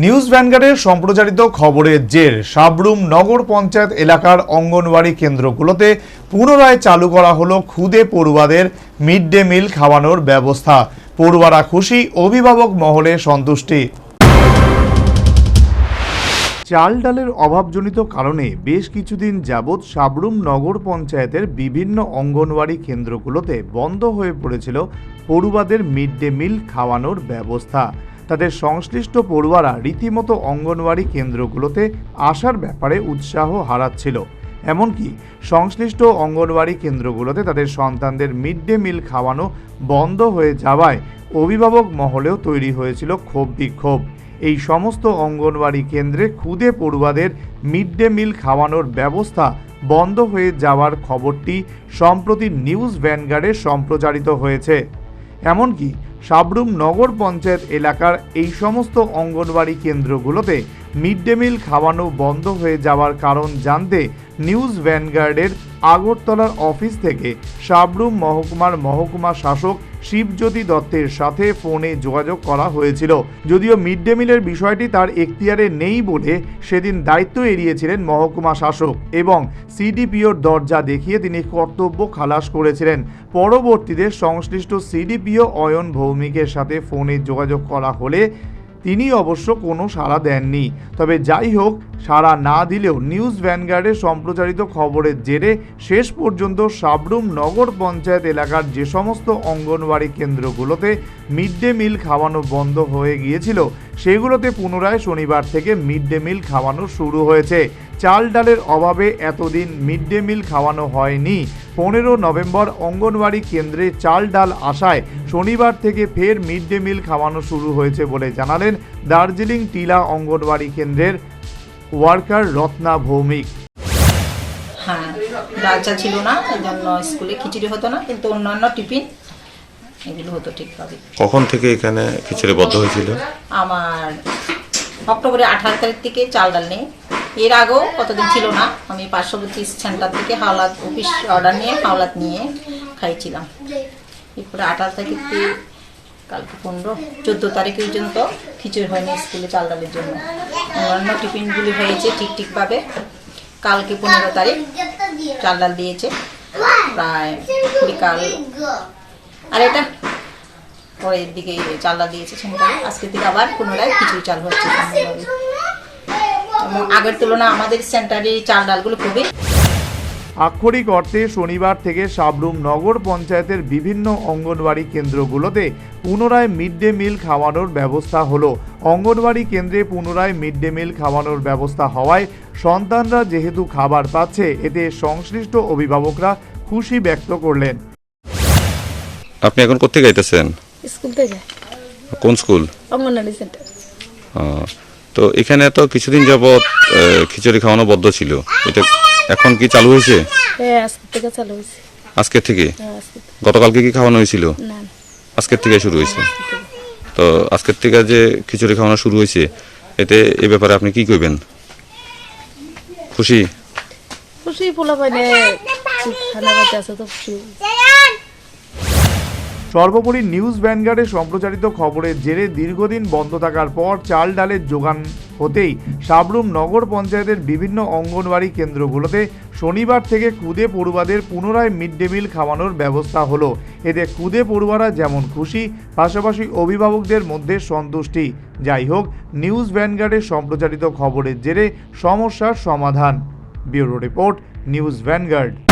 News ভ্যানগার্ডের সম্প্রচারিত খবরের জের, সাবরুম নগর পঞ্চায়েত এলাকার অঙ্গনওয়াড়ি কেন্দ্রগুলোতে পুনরায় চালু করা হলো খুদে পড়ুয়াদের মিড ডে মিল খাওয়ানোর ব্যবস্থা। পড়ুয়ারা খুশি, অভিভাবক মহলে সন্তুষ্টি। চাল ডালের অভাবজনিত কারণে বেশ কিছুদিন যাবৎ সাবরুম নগর পঞ্চায়েতের বিভিন্ন অঙ্গনওয়াড়ি কেন্দ্রগুলোতে বন্ধ হয়ে পড়েছিল পড়ুয়াদের মিড ডে মিল খাওয়ানোর ব্যবস্থা। তাদের সংশ্লিষ্ট পড়ুয়ারা রীতিমতো অঙ্গনওয়াড়ি কেন্দ্রগুলোতে আসার ব্যাপারে উৎসাহ হারাচ্ছিল। এমনকি সংশ্লিষ্ট অঙ্গনওয়াড়ি কেন্দ্রগুলোতে তাদের সন্তানদের মিড ডে মিল খাওয়ানো বন্ধ হয়ে যাওয়ায় অভিভাবক মহলেও তৈরি হয়েছিল ক্ষোভ বিক্ষোভ। এই সমস্ত অঙ্গনওয়াড়ি কেন্দ্রে খুদে পড়ুয়াদের মিড ডে মিল খাওয়ানোর ব্যবস্থা বন্ধ হয়ে যাওয়ার খবরটি সম্প্রতি নিউজ ভ্যানগার্ডে সম্প্রচারিত হয়েছে। এমনকি সাবরুম নগর পঞ্চায়েত এলাকার এই সমস্ত অঙ্গনওয়াড়ি কেন্দ্রগুলোতে মিড ডে মিল খাওয়ানো বন্ধ হয়ে যাওয়ার কারণ জানতে নিউজ ভ্যানগার্ডের আগরতলার অফিস থেকে সাবরুম মহকুমার মহকুমা শাসক শিবজ্যোতি দত্তের সাথে ফোনে যোগাযোগ করা হয়েছিল। যদিও মিড ডে মিলের বিষয়টি তার এখতিয়ারে নেই বলে সেদিন দায়িত্ব এড়িয়েছিলেন মহকুমা শাসক এবং সিডিপিওর দরজা দেখিয়ে তিনি কর্তব্য খালাস করেছিলেন। পরবর্তীতে সংশ্লিষ্ট সিডিপিও অয়ন ভৌমিকের সাথে ফোনে যোগাযোগ করা হলে তিনি অবশ্য কোনো সাড়া দেননি। তবে যাই হোক, সাড়া না দিলেও নিউজ ভ্যানগার্ডে সম্প্রচারিত খবরের জেরে শেষ পর্যন্ত সাবরুম নগর পঞ্চায়েত এলাকার যে সমস্ত অঙ্গনওয়াড়ি কেন্দ্রগুলোতে মিড ডে মিল খাওয়ানো বন্ধ হয়ে গিয়েছিল সেগুলোতে পুনরায় শনিবার থেকে মিড ডে মিল খাওয়ানো শুরু হয়েছে। চাল ডালের অভাবে এতদিন মিড ডে মিল খাওয়ানো হয়নি। পনেরো নভেম্বর অঙ্গনওয়াড়ি কেন্দ্রে চাল ডাল আসায় শনিবার থেকে ফের মিড ডে মিল খাওয়ানো শুরু হয়েছে বলে জানালেন দার্জিলিং টিলা অঙ্গনওয়াড়ি কেন্দ্রের ওয়ার্কার রত্না ভৌমিক। হ্যাঁ ডাল চা ছিল না এই জন্য স্কুলে খিচুড়ি হতো না, কিন্তু অন্যান্য টিফিন এগুলো হতো ঠিকভাবে। কখন থেকে এখানে খিচুড়ি বদ্ধ হয়েছিল? আমার অক্টোবরের আঠারো তারিখ থেকে চাল ডাল নেই। এর আগেও কতদিন ছিল না আমি পার্শ্ববর্তী সেন্টার থেকে হাওলাত অফিস অর্ডার নিয়ে হাওলাত নিয়ে খাইছিলাম। এরপরে আঠারো তারিখ থেকে কালকে পনেরো চোদ্দ তারিখ পর্যন্ত খিচুড়ি হয়নি স্কুলে চাল ডালের জন্য। অন্যান্য টিফিনগুলি হয়েছে ঠিক ঠিকভাবে। কালকে পনেরো তারিখ চাল ডাল দিয়েছে। প্রায় বিকাল আর এটা পরের দিকে চাল দিয়েছে সেন্টারে আজকের থেকে আবার পুনরায় খিচুড়ি চাল হচ্ছে আগের তুলনায় আমাদের সেন্টারে চাল ডালগুলো খুবই আক্ষরিক অর্থে শনিবার থেকে সাবরুম নগর পঞ্চায়েতের বিভিন্ন অঙ্গনওয়াড়ি কেন্দ্রগুলোতে পুনরায় মিড ডে মিল খাওয়ানোর ব্যবস্থা হলো। অঙ্গনওয়াড়ি কেন্দ্রে পুনরায় মিড ডে মিল খাওয়ানোর ব্যবস্থা হওয়ায় সন্তানরা যেহেতু খাবার পাচ্ছে, এতে সংশ্লিষ্ট অভিভাবকরা খুশি ব্যক্ত করলেন। আপনি এখন কোথেকে আইতেছেন? স্কুল থেকে। কোন স্কুল? অঙ্গনওয়াড়ি সেন্টার। তো এখানে তো কিছুদিন যাবৎ খিচুড়ি খাওয়ানো বদ্ধ ছিল। এটা এখন কি চালু হয়েছে? হ্যাঁ আজকে থেকে চালু হয়েছে। আজকের থেকে? হ্যাঁ আজকে থেকে। গতকালকে কি খাওয়ানো হয়েছিল? না আজকের থেকে শুরু হয়েছে। তো আজকের থেকে যে খিচুড়ি খাওয়ানো শুরু হয়েছে এতে এ ব্যাপারে আপনি কি করবেন খুশি? খুশি পোলা পাইনে খানা পাইতে আছে তো খুশি। সর্বোপরি নিউজ ভ্যানগার্ডে সম্প্রচারিত খবরের জেরে দীর্ঘদিন বন্ধ থাকার পর চাল ডালের যোগান হতেই সাবরুম নগর পঞ্চায়েতের বিভিন্ন অঙ্গনওয়াড়ি কেন্দ্রগুলোতে শনিবার থেকে কুদে পড়ুয়াদের পুনরায় মিড ডে মিল খাওয়ানোর ব্যবস্থা হলো। এতে কুদে পড়ুয়ারা যেমন খুশি, পাশাপাশি অভিভাবকদের মধ্যে সন্তুষ্টি। যাই হোক, নিউজ ভ্যানগার্ডের সম্প্রচারিত খবরের জেরে সমস্যার সমাধান। Bureau report, news vanguard.